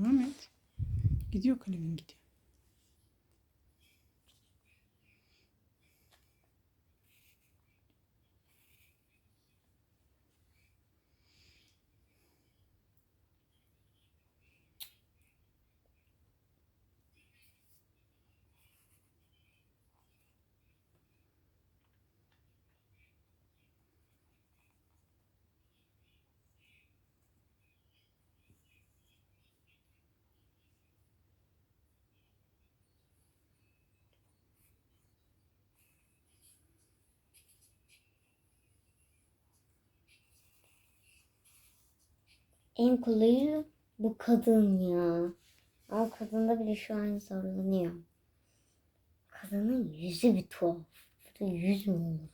Devam et. Gidiyor kalemin gidiyor. En kolayı bu kadın ya. Ama kadında bile şu an zorlanıyor. Kadının yüzü bir tuhaf. Bu da yüz mü olur?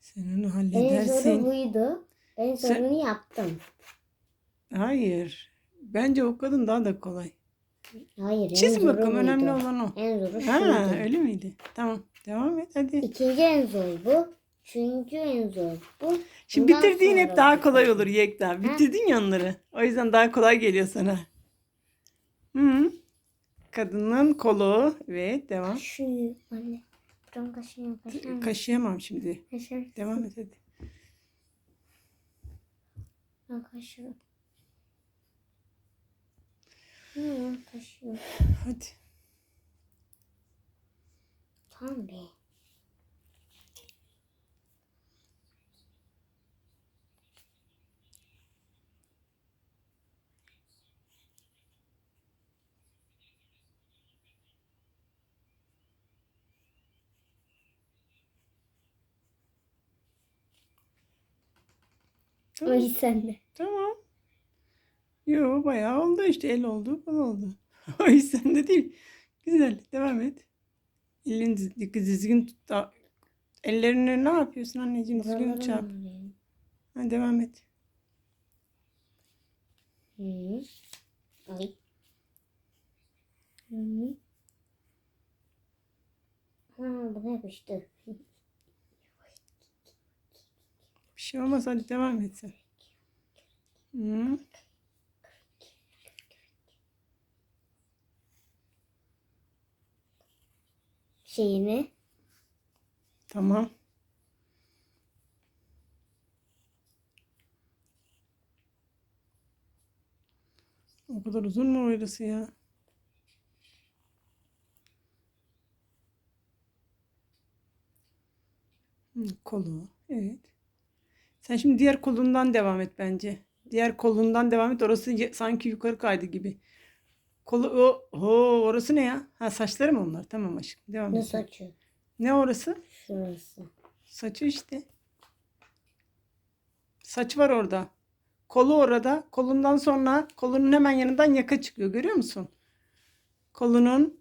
Sen onu En zoru halledersin. buydu. En Sen- zorunu yaptım. Hayır. Bence o kadın daha da kolay. Hayır Çiz bakalım. Önemli olan o. En zoru Ha, şuydu. öyle miydi? Tamam. Devam et hadi. İkinci en zor bu. Üçüncü en zor bu. Şimdi Bundan bitirdiğin hep daha kolay olur Yekta. Bitirdin ya onları. O yüzden daha kolay geliyor sana. Hı. Kadının kolu. Evet devam. Şu anne. Buram kaşınıyor kaşınıyor. Kaşıyamam şimdi. Kaşınıyor. Devam et hadi. Ben kaşıyorum. Hı, kaşıyorum. Hadi. Tamam be. Tamam. Ay sen de. Tamam. Yo bayağı oldu işte. El oldu, kol oldu. O yüzden de değil. Güzel. Devam et. Elini düzgün tut. da- Ellerini ne yapıyorsun anneciğim? Düzgün çarp. Ha, devam et. Hı. Ay. Hı. Ha, bu yapıştı. Bir şey olmaz hadi devam et sen. Hı. Şeyini. Tamam. O kadar uzun mu orası ya? Kolu. Evet. Sen şimdi diğer kolundan devam et bence. Diğer kolundan devam et. Orası sanki yukarı kaydı gibi. Kolu o ho orası ne ya? Ha saçları mı onlar? Tamam aşkım. Devam Ne et. saçı? Ne orası? Şurası. Saçı işte. Saç var orada. Kolu orada. Kolundan sonra kolunun hemen yanından yaka çıkıyor. Görüyor musun? Kolunun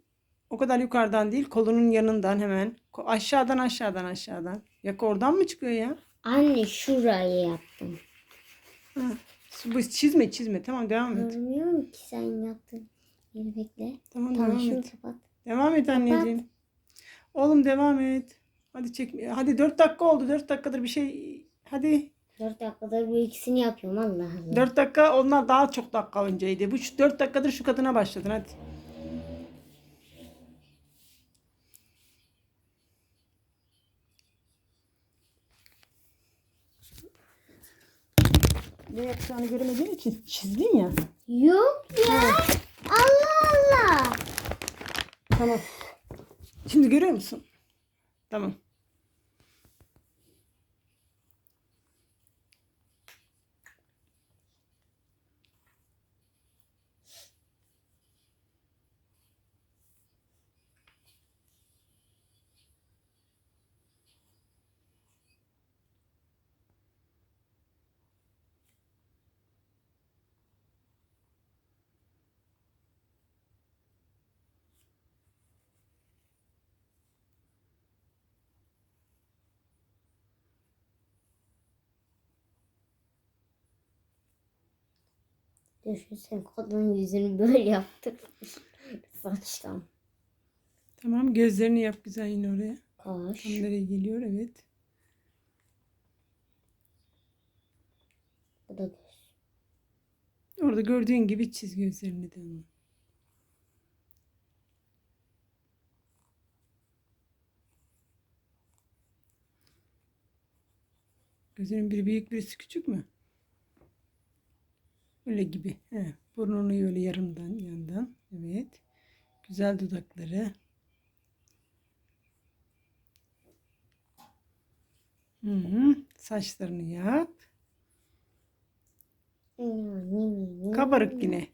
o kadar yukarıdan değil. Kolunun yanından hemen. Ko- Aşağıdan aşağıdan aşağıdan. Yaka oradan mı çıkıyor ya? Anne şurayı yaptım. Ha. Bu çizme çizme. Tamam devam et. Görmüyorum ki sen yaptın. Yeni bekle. Tamam Tamam devam et. kapat. Devam et anneciğim. Oğlum devam et. Hadi çek. Hadi 4 dakika oldu. 4 dakikadır bir şey. Hadi. Dört dakikadır bu ikisini yapıyorum Allah Allah. 4 dakika onlar daha çok dakika önceydi. Bu 4 dakikadır şu kadına başladın hadi. Ne yapacağını göremediğin için çizdin ya. Yok ya. Allah Allah. Tamam. Şimdi görüyor musun? Tamam. Düşünsene kadının yüzünü böyle yaptırmış. Saçtan. Tamam gözlerini yap güzel yine oraya. Kaş. Tam nereye geliyor evet. Bu da göz. Orada gördüğün gibi çiz gözlerini de. onun. Gözünün biri büyük birisi küçük mü? Öyle gibi. He. Burnunu öyle yarımdan yandan. Evet. Güzel dudakları. Hı hı. Saçlarını yap. Kabarık yine.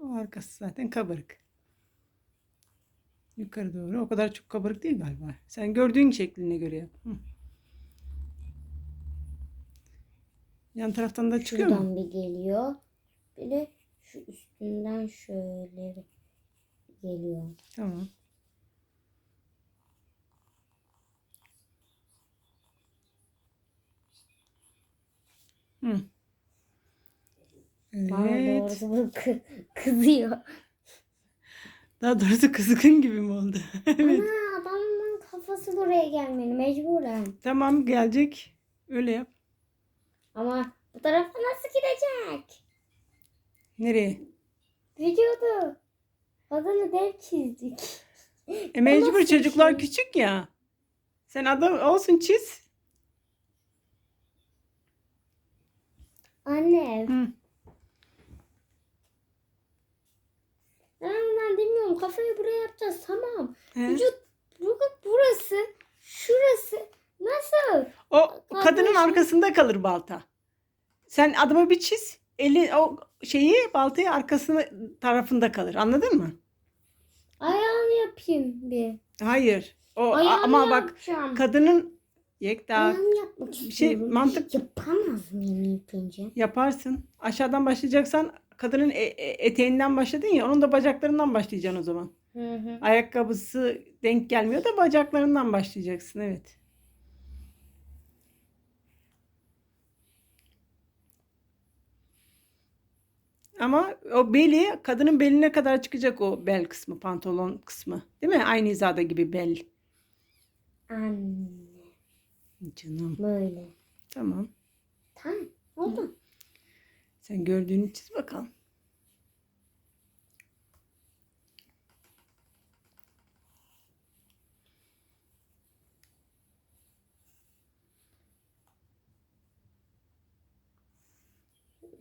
O arkası zaten kabarık. Yukarı doğru. O kadar çok kabarık değil galiba. Sen gördüğün şekline göre yap. Hı. Yan taraftan da çıkıyor mu? Şuradan bir geliyor. Bir de şu üstünden şöyle geliyor. Tamam. Hı. Bana Evet. doğrusu bu kı- kızıyor. Daha doğrusu kızgın gibi mi oldu? evet. Ana adamın kafası buraya gelmeli mecburen. Tamam gelecek. Öyle yap. Ama bu tarafa nasıl gidecek? Nereye? Vücudu. Adını dev çizdik. E mecbur çocuklar şey? küçük ya. Sen adam olsun çiz. Anne. Hı. Ben ondan demiyorum. Kafayı buraya yapacağız. Tamam. He. Vücut bu- burası. Şurası. Nasıl? O Kardeşim. kadının arkasında kalır balta. Sen adamı bir çiz. Eli o şeyi baltayı arkasına tarafında kalır. Anladın mı? Ayağını yapayım bir. Hayır. O Ayağını ama bak yapacağım. kadının Yekta Ayağını yapmak bir şey istiyorum. mantık Yapamaz mıyım ilk önce? yaparsın. Aşağıdan başlayacaksan kadının e- e- eteğinden başladın ya onun da bacaklarından başlayacaksın o zaman. Hı hı. Ayakkabısı denk gelmiyor da bacaklarından başlayacaksın evet. Ama o beli kadının beline kadar çıkacak o bel kısmı, pantolon kısmı. Değil mi? Aynı hizada gibi bel. Anne. Canım. Böyle. Tamam. Tamam. Oldu. Sen gördüğünü çiz bakalım.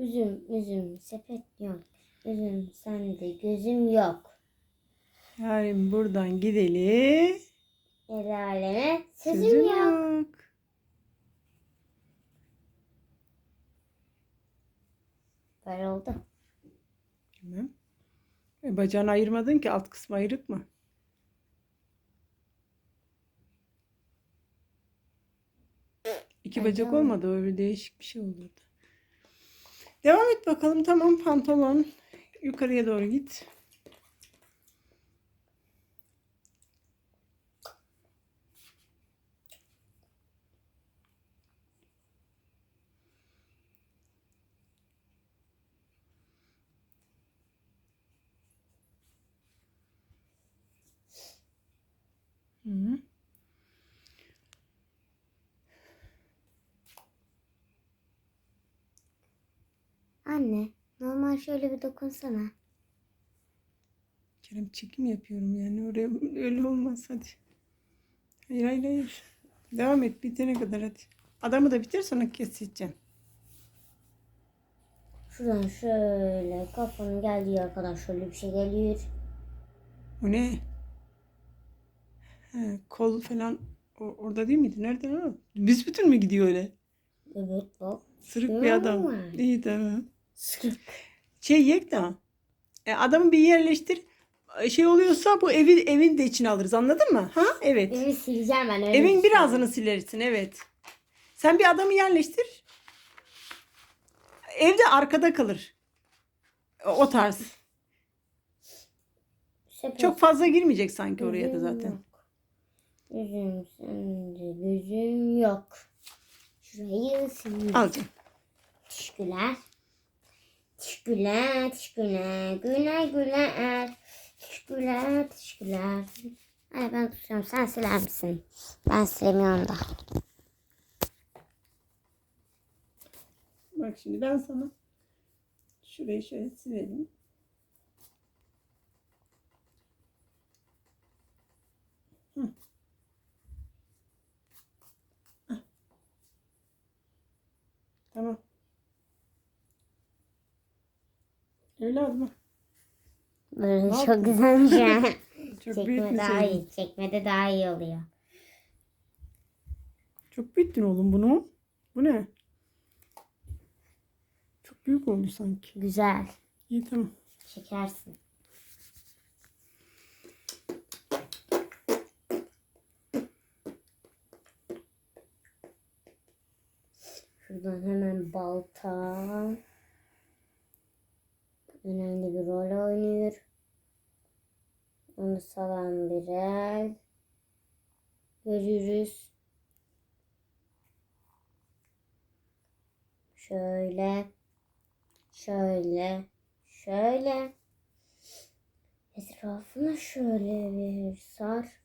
Üzüm, üzüm, sepet yok. Üzüm, sende gözüm yok. Yarın buradan gideli. El aleme sözüm, Sözüm yok. yok. Böyle oldu. Tamam. E, bacağını ayırmadın ki alt kısmı ayrık mı? İki bacak olmadı. olmadı öyle değişik bir şey olurdu. Devam et bakalım. Tamam pantolon. Yukarıya doğru git. Hı Anne, normal şöyle bir dokunsana. Kerem çekim yapıyorum yani oraya öyle olmaz hadi. Hayır hayır hayır. Devam et bitene kadar hadi. Adamı da bitir sonra keseceğim. Şuradan şöyle kafanın geldiği arkadan şöyle bir şey geliyor. O ne? He, kol falan o- orada değil miydi? Nerede o? Büsbütün mü gidiyor öyle? Evet bak. Sırık bir adam. musun? İyi tamam. Şey Yekta. E, adamı bir yerleştir. E, Şey oluyorsa bu evi evin de içine alırız anladın mı? Ha? Evet. Evi sileceğim ben öyle Evin düşünüyorum. birazını silersin evet. Sen bir adamı yerleştir. Evde arkada kalır. O o tarz. Sepet. Çok fazla girmeyecek sanki oraya da Gözüm zaten. Yok. Gözüm sende gözüm yok. Şurayı sileyim. Al canım. Teşekkürler. Teşekkürler, teşekkürler. Güle güle er. Teşekkürler, teşekkürler. Ay ben tutuyorum. Sen siler misin? Ben silemiyorum da. Bak şimdi ben sana Şurayı şöyle silelim. Tamam. Evladım. Ne çok güzelmiş ya. Çok Çekme daha sevdin? iyi. Çekmede daha iyi oluyor. Çok büyüttün oğlum bunu. Bu ne? Çok büyük oldu sanki. Güzel. İyi tamam. Çekersin. Şuradan hemen balta. Önemli bir rol oynuyor. Onu salan bir el. Görürüz. Şöyle. Şöyle. Şöyle. Etrafına şöyle bir sar.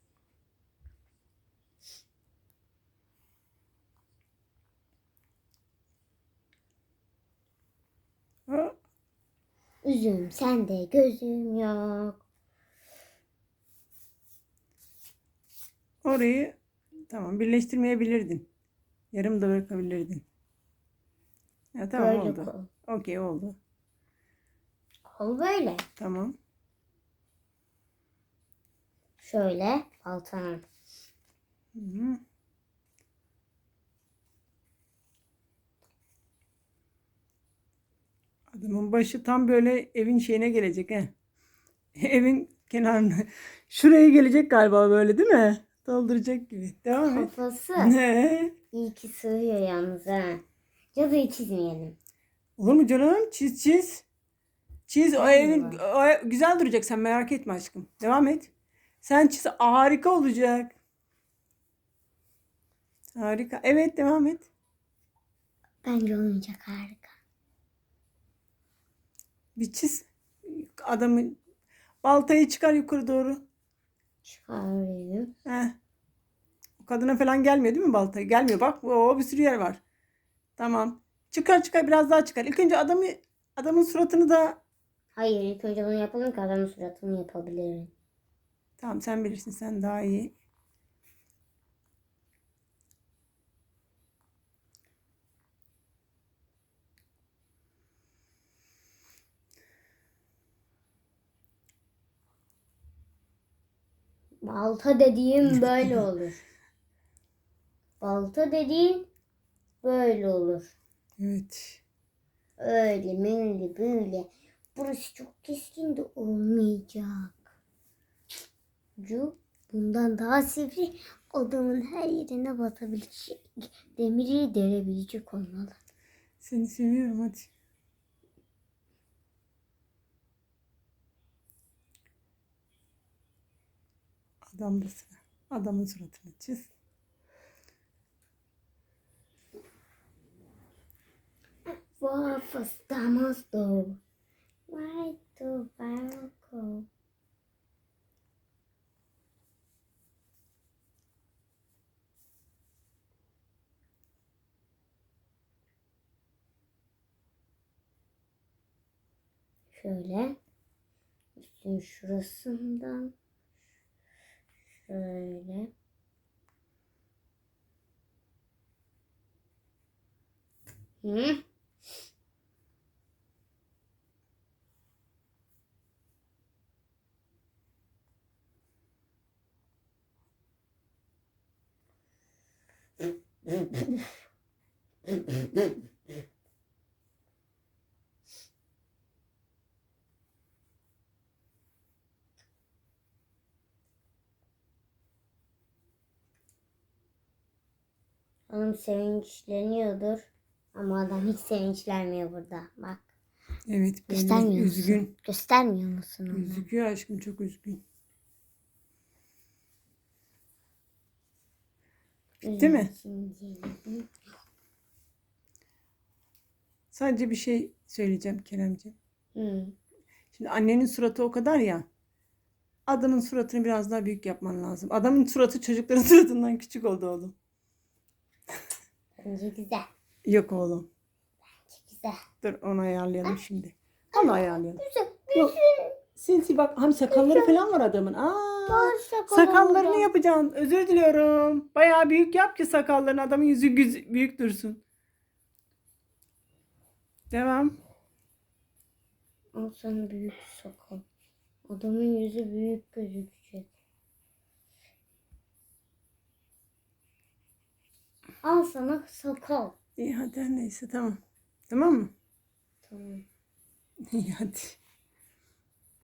Ha, Üzüm sende gözüm yok. orayı tamam birleştirmeyebilirdin. Yarım da bırakabilirdin. Ya tamam Böyle oldu. kol. Okey oldu. Kol böyle. Tamam. Şöyle baltanın. Hı -hı. Adamın başı tam böyle evin şeyine gelecek he. Evin kenarına. Şuraya gelecek galiba böyle değil mi? Dolduracak gibi. Devam et. Kafası Ne? iyi ki sığıyor yalnız ha. Cadıyı çizmeyelim. Olur mu canım? Çiz çiz. Çiz o evin o ev- güzel duracak sen merak etme aşkım. Devam et. Sen çiz harika olacak. Harika. Evet devam et. Bence olmayacak harika. Bir çiz. Adamı baltayı çıkar yukarı doğru. Çıkarayım. Heh. O kadına falan gelmiyor değil mi baltayı? Gelmiyor bak. O bir sürü yer var. Tamam. Çıkar çıkar biraz daha çıkar. İlk önce adamı adamın suratını da Hayır ilk önce bunu yapalım ki adamın suratını yapabilirim. tamam sen bilirsin sen daha iyi. Balta dediğim böyle olur. Balta dediğim böyle olur. Evet. Öyle böyle böyle. Burası çok keskin de olmayacak. Cu bundan daha sivri adamın her yerine batabilecek. Demiri delebilecek olmalı. Seni seviyorum hadi. Adam da sıra. Adamın suratını çiz. Vamos, estamos do. Vai do barco. Şöyle üstün şurasından şöyle Hı? Hanım sevinçleniyordur. Ama adam hiç sevinçlenmiyor burada. Bak. Evet. Göstermiyor musun? Üzgün. Göstermiyor musun onu? Üzgün aşkım çok üzgün. Değil mi? Sadece bir şey söyleyeceğim Keremciğim. Hı. Şimdi annenin suratı o kadar ya. Adamın suratını biraz daha büyük yapman lazım. Adamın suratı çocukların suratından küçük oldu oğlum. Bence güzel. Yok oğlum. Güzel. Dur onu ayarlayalım şimdi. Onu ayarlayalım. Güzel. Yok. Sinsi bak hem sakalları falan var adamın. Aa, sakal sakallarını olacak. yapacaksın. Özür diliyorum. Bayağı büyük yap ki sakallarını adamın yüzü güz- büyük dursun. Devam. Al sana büyük sakal. Adamın yüzü büyük gözükecek. Al sana sakal. İyi hadi her neyse tamam. Tamam mı? Tamam. İyi hadi.